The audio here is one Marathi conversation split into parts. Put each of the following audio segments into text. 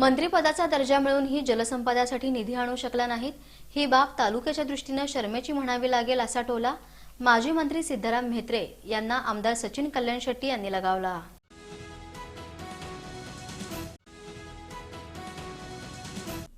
मंत्रीपदाचा दर्जा मिळूनही जलसंपदासाठी निधी आणू शकला नाहीत. ही बाब तालुक्याच्या दृष्टीनं शर्मेची म्हणावी लागेल असा टोला माजी मंत्री सिद्धाराम म्हेत्रे यांना आमदार सचिन कल्याण शेट्टी यांनी लगावला.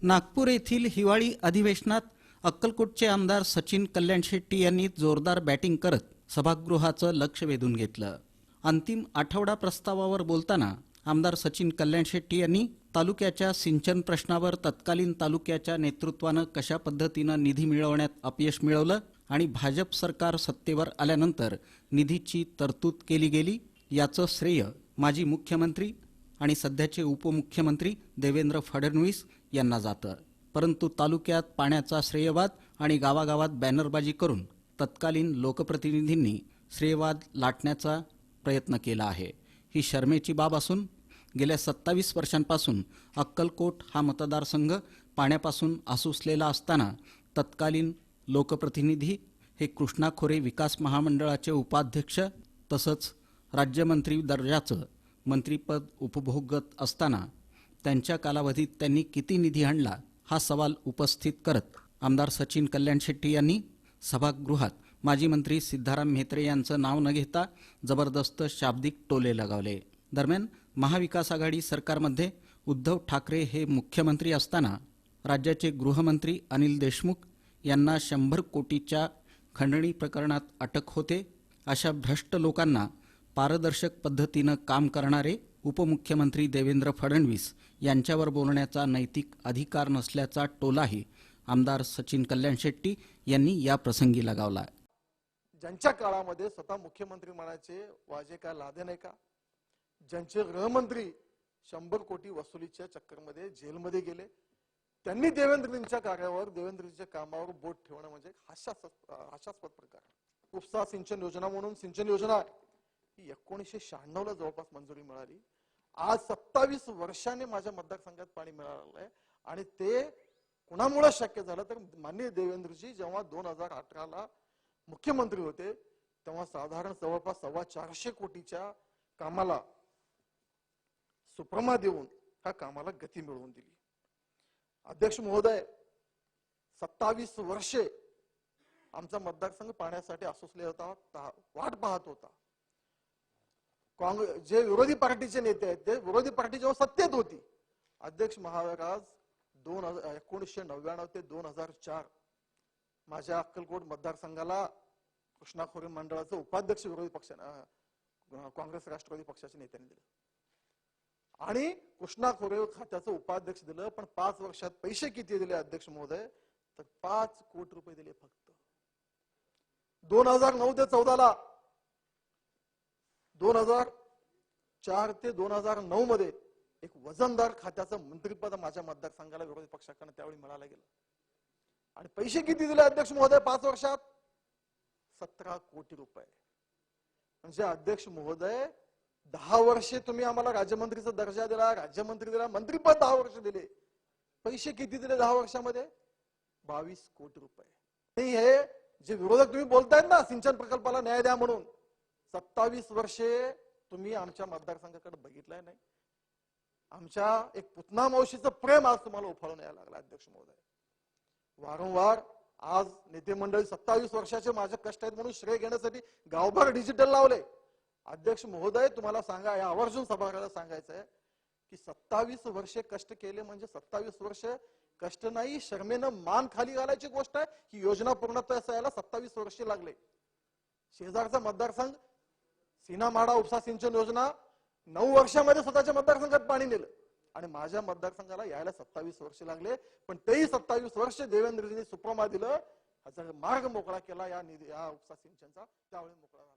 नागपूर येथील हिवाळी अधिवेशनात अक्कलकोटचे आमदार सचिन कल्याण शेट्टी यांनी जोरदार बॅटिंग करत सभागृहाचं लक्ष वेधून घेतलं. अंतिम आठवडा प्रस्तावावर बोलताना आमदार सचिन कल्याण शेट्टी यांनी तालुक्याच्या सिंचन प्रश्नावर तत्कालीन तालुक्याच्या नेतृत्वानं कशा पद्धतीनं निधी मिळवण्यात अपयश मिळवलं आणि भाजप सरकार सत्तेवर आल्यानंतर निधीची तरतूद केली गेली याचं श्रेय माजी मुख्यमंत्री आणि सध्याचे उपमुख्यमंत्री देवेंद्र फडणवीस यांना जातं. परंतु तालुक्यात पाण्याचा श्रेयवाद आणि गावागावात बॅनरबाजी करून तत्कालीन लोकप्रतिनिधींनी श्रेयवाद लाटण्याचा प्रयत्न केला आहे. ही शर्मेची बाब असून गेल्या सत्तावीस वर्षांपासून अक्कलकोट हा मतदारसंघ पाण्यापासून आसुसलेला असताना तत्कालीन लोकप्रतिनिधी हे कृष्णा खोरे विकास महामंडळाचे उपाध्यक्ष तसंच राज्यमंत्री दर्जाचं मंत्रीपद उपभोगत असताना त्यांच्या कालावधीत त्यांनी किती निधी आणला हा सवाल उपस्थित करत आमदार सचिन कल्याण शेट्टी यांनी सभागृहात माजी मंत्री सिद्धाराम म्हेत्रे यांचं नाव न घेता जबरदस्त शाब्दिक टोले लगावले. दरम्यान महाविकास आघाडी सरकारमध्ये उद्धव ठाकरे हे मुख्यमंत्री असताना राज्याचे गृहमंत्री अनिल देशमुख यांना शंभर कोटीच्या खंडणी प्रकरणात अटक होते अशा भ्रष्ट लोकांना पारदर्शक पद्धतीनं काम करणारे उपमुख्यमंत्री देवेंद्र फडणवीस यांच्यावर बोलण्याचा नैतिक अधिकार नसल्याचा टोलाही आमदार सचिन कल्याण शेट्टी यांनी या प्रसंगी लगावला. ज्यांच्या काळामध्ये स्वतः मुख्यमंत्री म्हणायचे वाजे का लादे नाही का? ज्यांचे गृहमंत्री शंभर कोटी वसुलीच्या चक्करमध्ये जेलमध्ये गेले त्यांनी देवेंद्रजींच्या कार्यावर देवेंद्रजींच्या कामावर बोट ठेवणं म्हणजे हास्यास्पद हास्यास्पद प्रकार. उपसा सिंचन योजना म्हणून सिंचन योजना ही एकोणीसशे शहाण्णव ला जवळपास मंजुरी मिळाली. आज सत्तावीस वर्षाने माझ्या मतदारसंघात पाणी मिळालं आहे आणि ते कुणामुळे शक्य झालं तर माननीय देवेंद्रजी जेव्हा दोन हजार अठराला मुख्यमंत्री होते तेव्हा साधारण जवळपास सव्वा चारशे कोटीच्या कामाला सुप्रमा देऊन ह्या कामाला गती मिळवून दिली. अध्यक्ष महोदय सत्तावीस वर्षे आमचा मतदारसंघ पाण्यासाठी असोसले होता वाट पाहत होता. काँग्रेस जे विरोधी पार्टीचे नेते आहेत ते विरोधी पार्टी जेव्हा सत्तेत होती. अध्यक्ष महाराज दोन हजार एकोणीसशे नव्याण्णव ते दोन हजार चार माझ्या अक्कलकोट मतदारसंघाला कृष्णा खोरे मंडळाचं उपाध्यक्ष विरोधी पक्ष काँग्रेस राष्ट्रवादी पक्षाच्या नेत्यांनी दिलं. आणि कृष्णा खोरे खात्याचं उपाध्यक्ष दिलं पण पाच वर्षात पैसे किती दिले अध्यक्ष महोदय? तर पाच कोटी रुपये दिले फक्त. दोन हजार नऊ ते चौदाला दोन हजार चार ते दोन हजार नऊ मध्ये एक वजनदार खात्याचं मंत्रीपद माझ्या मतदारसंघाला विरोधी पक्षाकडनं त्यावेळी मिळालं गेलं. आणि पैसे किती दिले अध्यक्ष महोदय पाच वर्षात? सतरा कोटी रुपये. म्हणजे अध्यक्ष महोदय दहा वर्षे तुम्ही आम्हाला राज्यमंत्रीचा दर्जा दिला राज्यमंत्री दिला मंत्रीपद दहा वर्ष दिले. पैसे किती दिले दहा वर्षामध्ये? बावीस कोटी रुपये. हे जे विरोधक तुम्ही बोलतायत ना सिंचन प्रकल्पाला न्याय द्या म्हणून सत्तावीस वर्षे तुम्ही आमच्या मतदारसंघाकडे बघितलंय नाही. आमच्या एक पुतना मावशीचं प्रेम आज तुम्हाला उफाळून यायला लागलं अध्यक्ष महोदय. वारंवार आज नेते मंडळी सत्तावीस वर्षाचे माझे कष्ट आहेत म्हणून श्रेय घेण्यासाठी गावभर डिजिटल लावले. अध्यक्ष महोदय तुम्हाला सांगा या आवर्जून सभागृहाला सांगायचं आहे की सत्तावीस वर्षे कष्ट केले म्हणजे सत्तावीस वर्ष कष्ट नाही शर्मेनं मान खाली घालायची गोष्ट आहे. ही योजना पूर्णत्वास यायला सत्तावीस वर्षे लागले. शेजारचा मतदारसंघ सीनामाडा उपसा सिंचन योजना नऊ वर्षामध्ये स्वतःच्या मतदारसंघात पाणी नेलं. आणि माझ्या मतदारसंघाला यायला सत्तावीस वर्ष लागले. पण तेही सत्तावीस वर्ष देवेंद्रजींनी सुप्रमा दिलं. ह्याचा मार्ग मोकळा केला या निधी या उपसा सिंचनचा त्यावेळी मोकळा